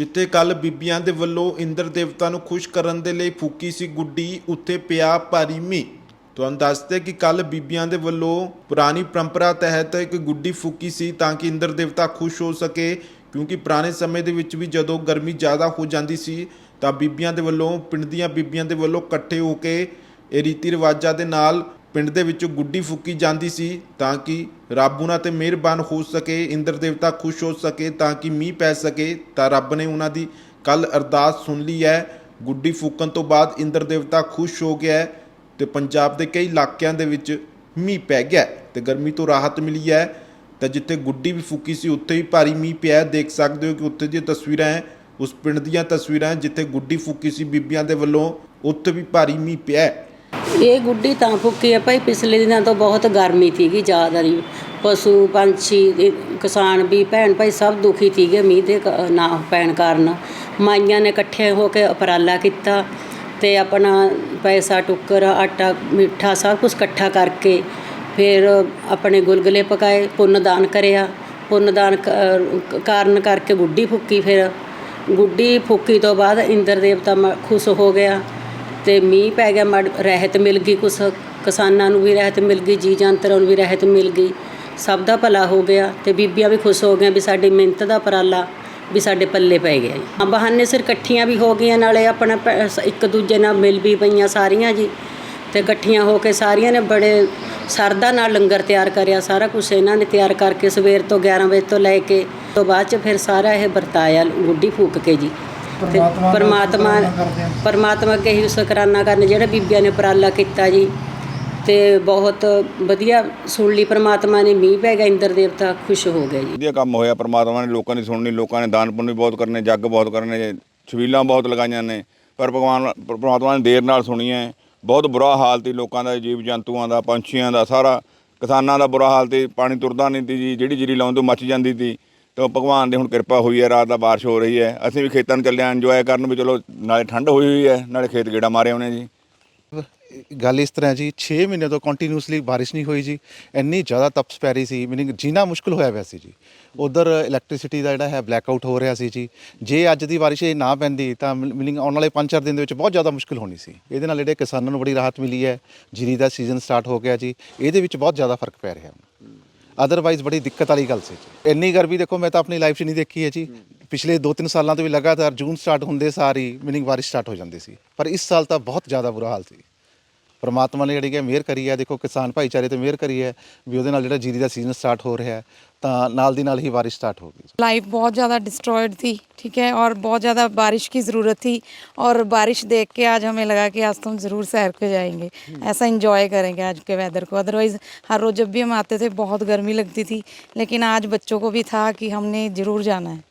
ਜਿੱਥੇ ਕੱਲ ਬੀਬੀਆਂ ਦੇ ਵੱਲੋਂ ਇੰਦਰ ਦੇਵਤਾ ਨੂੰ ਖੁਸ਼ ਕਰਨ ਦੇ ਲਈ ਫੂਕੀ ਸੀ ਗੁੱਡੀ, ਉੱਥੇ ਪਿਆ ਭਾਰੀ ਮੀਂਹ। ਤੁਹਾਨੂੰ ਦੱਸਦੇ ਕਿ ਕੱਲ ਬੀਬੀਆਂ ਦੇ ਵੱਲੋਂ ਪੁਰਾਣੀ ਪਰੰਪਰਾ ਤਹਿਤ ਇੱਕ ਗੁੱਡੀ ਫੂਕੀ ਸੀ ਤਾਂ ਕਿ ਇੰਦਰ ਦੇਵਤਾ ਖੁਸ਼ ਹੋ ਸਕੇ, ਕਿਉਂਕਿ ਪੁਰਾਣੇ ਸਮੇਂ ਦੇ ਵਿੱਚ ਵੀ ਜਦੋਂ ਗਰਮੀ ਜ਼ਿਆਦਾ ਹੋ ਜਾਂਦੀ ਸੀ, ਤਾਂ ਬੀਬੀਆਂ ਦੇ ਵੱਲੋਂ, ਪਿੰਡ ਦੀਆਂ ਬੀਬੀਆਂ ਦੇ ਵੱਲੋਂ ਇਕੱਠੇ ਹੋ ਕੇ ਇਹ ਰੀਤੀ ਰਿਵਾਜਾਂ ਦੇ ਨਾਲ ਪਿੰਡ ਦੇ ਵਿੱਚੋਂ ਗੁੱਡੀ ਫੂਕੀ ਜਾਂਦੀ ਸੀ ਤਾਂ ਕਿ ਰੱਬ ਉਹਨਾਂ ਤੇ ਮਿਹਰਬਾਨ ਹੋ ਸਕੇ, ਇੰਦਰ ਦੇਵਤਾ ਖੁਸ਼ ਹੋ ਸਕੇ ਤਾਂ ਕਿ ਮੀਂਹ ਪੈ ਸਕੇ, ਤਾਂ ਰੱਬ ਨੇ ਉਹਨਾਂ ਦੀ ਕੱਲ ਅਰਦਾਸ ਸੁਣ ਲਈ ਹੈ। ਗੁੱਡੀ ਫੂਕਣ ਤੋਂ ਬਾਅਦ ਇੰਦਰ ਦੇਵਤਾ ਖੁਸ਼ ਹੋ ਗਿਆ ਹੈ ਤੇ ਪੰਜਾਬ ਦੇ ਕਈ ਇਲਾਕਿਆਂ ਦੇ ਵਿੱਚ ਮੀਂਹ ਪੈ ਗਿਆ ਹੈ ਤੇ ਗਰਮੀ ਤੋਂ ਰਾਹਤ ਮਿਲੀ ਹੈ। ਤਾਂ ਜਿੱਥੇ ਗੁੱਡੀ ਵੀ ਫੂਕੀ ਸੀ, ਉੱਥੇ ਵੀ ਭਾਰੀ ਮੀਂਹ ਪਿਆ ਦੇਖ ਸਕਦੇ ਹੋ ਕਿ ਉੱਥੇ ਦੀਆਂ ਤਸਵੀਰਾਂ ਹੈ, ਉਸ ਪਿੰਡ ਦੀਆਂ ਤਸਵੀਰਾਂ ਜਿੱਥੇ ਗੁੱਡੀ ਫੂਕੀ ਸੀ ਬੀਬੀਆਂ ਦੇ ਵੱਲੋਂ, ਉੱਥੇ ਵੀ ਭਾਰੀ ਮੀਂਹ ਪਿਆ ਇਹ ਗੁੱਡੀ ਤਾਂ ਫੁੱਕੀ ਆ ਭਾਈ, ਪਿਛਲੇ ਦਿਨਾਂ ਤੋਂ ਬਹੁਤ ਗਰਮੀ ਸੀਗੀ ਜ਼ਿਆਦਾ ਦੀ ਪਸ਼ੂ, ਪੰਛੀ, ਇਹ ਕਿਸਾਨ ਵੀ, ਭੈਣ ਭਾਈ ਸਭ ਦੁਖੀ ਸੀਗੇ ਮੀਂਹ ਦੇ ਕ- ਨਾ ਪੈਣ ਕਾਰਨ। ਮਾਈਆਂ ਨੇ ਇਕੱਠੇ ਹੋ ਕੇ ਉਪਰਾਲਾ ਕੀਤਾ ਤੇ ਆਪਣਾ ਪੈਸਾ, ਟੁੱਕਰ, ਆਟਾ, ਮਿੱਠਾ ਸਭ ਕੁਝ ਇਕੱਠਾ ਕਰਕੇ ਫਿਰ ਆਪਣੇ ਗੁਲਗੁਲੇ ਪਕਾਏ, ਪੁੰਨ ਦਾਨ ਕਰਿਆ। ਪੁੰਨਦਾਨ ਕ- ਕਾਰਨ ਕਰਕੇ ਗੁੱਡੀ ਫੁੱਕੀ ਫਿਰ। ਗੁੱਡੀ ਫੁੱਕੀ ਤੋਂ ਬਾਅਦ ਇੰਦਰ ਦੇਵਤਾ ਮ- ਖੁਸ਼ ਹੋ ਗਿਆ। ਤੇ ਮੀਂਹ ਪੈ ਗਿਆ ਮੜ ਰਹਿਤ ਮਿਲ ਗਈ ਕੁਛ ਕਿਸਾਨਾਂ ਨੂੰ ਵੀ ਰਹਿਤ ਮਿਲ ਗਈ ਜੀ ਜੰਤਰਾਂ ਨੂੰ ਵੀ ਰਹਿਤ ਮਿਲ ਗਈ। ਸਭ ਦਾ ਭਲਾ ਹੋ ਗਿਆ ਤੇ ਬੀਬੀਆਂ ਵੀ ਖੁਸ਼ ਹੋ ਗਈਆਂ ਵੀ ਸਾਡੀ ਮਿਹਨਤ ਦਾ ਪਰਾਲਾ ਵੀ ਸਾਡੇ ਪੱਲੇ ਪੈ ਗਿਆ ਜੀ। ਹਾਂ, ਬਹਾਨੇ ਸਿਰ ਇਕੱਠੀਆਂ ਵੀ ਹੋ ਗਈਆਂ ਨਾਲੇ ਆਪਣਾ ਪੈ- ਇੱਕ ਦੂਜੇ ਨਾਲ ਮਿਲ ਵੀ ਪਈਆਂ ਸਾਰੀਆਂ ਜੀ। ਤੇ ਇਕੱਠੀਆਂ ਹੋ ਕੇ ਸਾਰੀਆਂ ਨੇ ਬੜੇ ਸਰਦਾ ਨਾਲ ਲੰਗਰ ਤਿਆਰ ਕਰਿਆ ਸਾਰਾ ਕੁਝ ਇਹਨਾਂ ਨੇ ਤਿਆਰ ਕਰਕੇ ਸਵੇਰ ਤੋਂ 11 ਵਜੇ ਤੋਂ ਲੈ ਕੇ ਤੋਂ ਬਾਅਦ ਚ ਫਿਰ ਸਾਰਾ ਇਹ ਵਰਤਾਇਆ ਗੁੱਡੀ ਫੂਕ ਕੇ ਜੀ। ਤੇ ਪਰਮਾਤਮਾ ਪਰਮਾਤਮਾ ਅੱਗੇ ਹੀ। ਸ਼ੁਕਰਾਨਾ ਕਰਨ ਜਿਹੜੇ ਬੀਬੀਆਂ ਨੇ ਉਪਰਾਲਾ ਕੀਤਾ ਜੀ। ਤੇ ਬਹੁਤ ਵਧੀਆ ਸੁਣ ਲਈ ਪਰਮਾਤਮਾ ਨੇ ਮੀਂਹ ਪੈ ਗਿਆ ਇੰਦਰ ਦੇਵਤਾ ਖੁਸ਼ ਹੋ ਗਿਆ ਜੀ। ਵਧੀਆ ਕੰਮ ਹੋਇਆ ਪ੍ਰਮਾਤਮਾ ਨੇ ਲੋਕਾਂ ਦੀ ਸੁਣਨੀ ਲੋਕਾਂ ਨੇ ਦਾਨ ਪੁੰਨ ਵੀ ਬਹੁਤ ਕਰਨੇ ਜੱਗ ਬਹੁਤ ਕਰਨੇ ਛਬੀਲਾਂ ਬਹੁਤ ਲਗਾਈਆਂ ਨੇ। ਪਰ ਭਗਵਾਨ ਪ੍ਰਮਾਤਮਾ ਨੇ ਦੇਰ ਨਾਲ ਸੁਣੀ ਹੈ। ਬਹੁਤ ਬੁਰਾ ਹਾਲ ਸੀ ਲੋਕਾਂ ਦਾ ਜੀਵ ਜੰਤੂਆਂ ਦਾ ਪੰਛੀਆਂ ਦਾ ਸਾਰਾ ਕਿਸਾਨਾਂ ਦਾ ਬੁਰਾ ਹਾਲ ਤੇ ਪਾਣੀ ਤੁਰਦਾ ਨਹੀਂ ਸੀ ਜੀ ਜਿਹੜੀ ਜੀਰੀ ਲਾਉਣ ਤੋਂ ਮੱਚ ਜਾਂਦੀ ਸੀ। ਤਾਂ ਭਗਵਾਨ ਦੀ ਹੁਣ ਕਿਰਪਾ ਹੋਈ ਹੈ, ਰਾਤ ਦਾ ਬਾਰਿਸ਼ ਹੋ ਰਹੀ ਹੈ। ਅਸੀਂ ਵੀ ਖੇਤਾਂ ਨੂੰ ਚੱਲੇ ਆਂ ਇੰਜੋਏ ਕਰਨ ਵੀ ਚਲੋ, ਨਾਲੇ ਠੰਡ ਹੋਈ ਹੋਈ ਹੈ, ਨਾਲੇ ਖੇਤ ਗੇੜਾ ਮਾਰੇ ਆਉਣੇ ਜੀ। ਗੱਲ ਇਸ ਤਰ੍ਹਾਂ ਜੀ 6 ਮਹੀਨੇ ਤੋਂ ਕੰਟੀਨਿਊਸਲੀ ਬਾਰਿਸ਼ ਨਹੀਂ ਹੋਈ ਜੀ, ਇੰਨੀ ਜ਼ਿਆਦਾ ਤਪਸ਼ ਪੈ ਰਹੀ ਸੀ, ਮੀਨਿੰਗ ਜੀਣਾ ਮੁਸ਼ਕਲ ਹੋਇਆ ਪਿਆ ਸੀ ਜੀ। ਉਧਰ ਇਲੈਕਟ੍ਰਿਸਿਟੀ ਦਾ ਜਿਹੜਾ ਹੈ ਬਲੈਕ ਆਊਟ ਹੋ ਰਿਹਾ ਸੀ ਜੀ, ਜੇ ਅੱਜ ਦੀ ਬਾਰਿਸ਼ ਇਹ ਨਾ ਪੈਂਦੀ ਤਾਂ ਮੀਨਿੰਗ ਆਉਣ ਵਾਲੇ 5-4 ਦਿਨ ਦੇ ਵਿੱਚ ਬਹੁਤ ਜ਼ਿਆਦਾ ਮੁਸ਼ਕਲ ਹੋਣੀ ਸੀ। ਇਹਦੇ ਨਾਲ ਜਿਹੜੇ ਕਿਸਾਨਾਂ ਨੂੰ ਬੜੀ ਰਾਹਤ ਮਿਲੀ ਹੈ, ਜੀਰੀ ਦਾ ਸੀਜ਼ਨ ਸਟਾਰਟ ਹੋ ਗਿਆ ਜੀ, ਇਹਦੇ ਵਿੱਚ ਬਹੁਤ ਜ਼ਿਆਦਾ ਫ਼ਰਕ ਪੈ ਰਿਹਾ। ਅਦਰਵਾਈਜ਼ ਬੜੀ ਦਿੱਕਤ ਵਾਲੀ ਗੱਲ ਸੀ ਜੀ। ਇੰਨੀ ਗਰਮੀ ਦੇਖੋ, ਮੈਂ ਤਾਂ ਆਪਣੀ ਲਾਈਫ 'ਚ ਨਹੀਂ ਦੇਖੀ ਹੈ ਜੀ। ਪਿਛਲੇ 2-3 ਸਾਲਾਂ ਤੋਂ ਵੀ ਲਗਾਤਾਰ ਜੂਨ ਸਟਾਰਟ ਹੁੰਦੇ ਸਾਰ ਹੀ ਮੀਨਿੰਗ ਬਾਰਿਸ਼ ਸਟਾਰਟ ਹੋ ਜਾਂਦੀ ਸੀ। ਪਰ ਇਸ ਸਾਲ ਤਾਂ ਬਹੁਤ ਜ਼ਿਆਦਾ ਬੁਰਾ ਹਾਲ ਸੀ। ਪਰਮਾਤਮਾ ਨੇ ਜਿਹੜੀ ਕਿ ਮਿਹਰ ਕਰੀ ਹੈ ਦੇਖੋ ਕਿਸਾਨ ਭਾਈਚਾਰੇ ਤੇ ਮਿਹਰ ਕਰੀ ਹੈ ਵੀ ਉਹਦੇ ਨਾਲ ਜਿਹੜਾ ਜੀਰੀ ਦਾ ਸੀਜ਼ਨ ਸਟਾਰਟ ਹੋ ਰਿਹਾ ਹੈ ਤਾਂ ਨਾਲ ਦੀ ਨਾਲ ਹੀ ਬਾਰਿਸ਼ ਸਟਾਰਟ ਹੋ ਗਈ लाइफ बहुत ज़्यादा डिस्ट्रॉयड थी ठीक है और बहुत ज़्यादा बारिश की ज़रूरत थी और बारिश देख के आज हमें लगा कि आज तो हम ज़रूर सैर पे जाएंगे ऐसा इंजॉय करेंगे आज के वेदर को अदरवाइज़ हर रोज़ जब भी हम आते थे बहुत गर्मी लगती थी लेकिन आज बच्चों को भी था कि हमने ज़रूर जाना है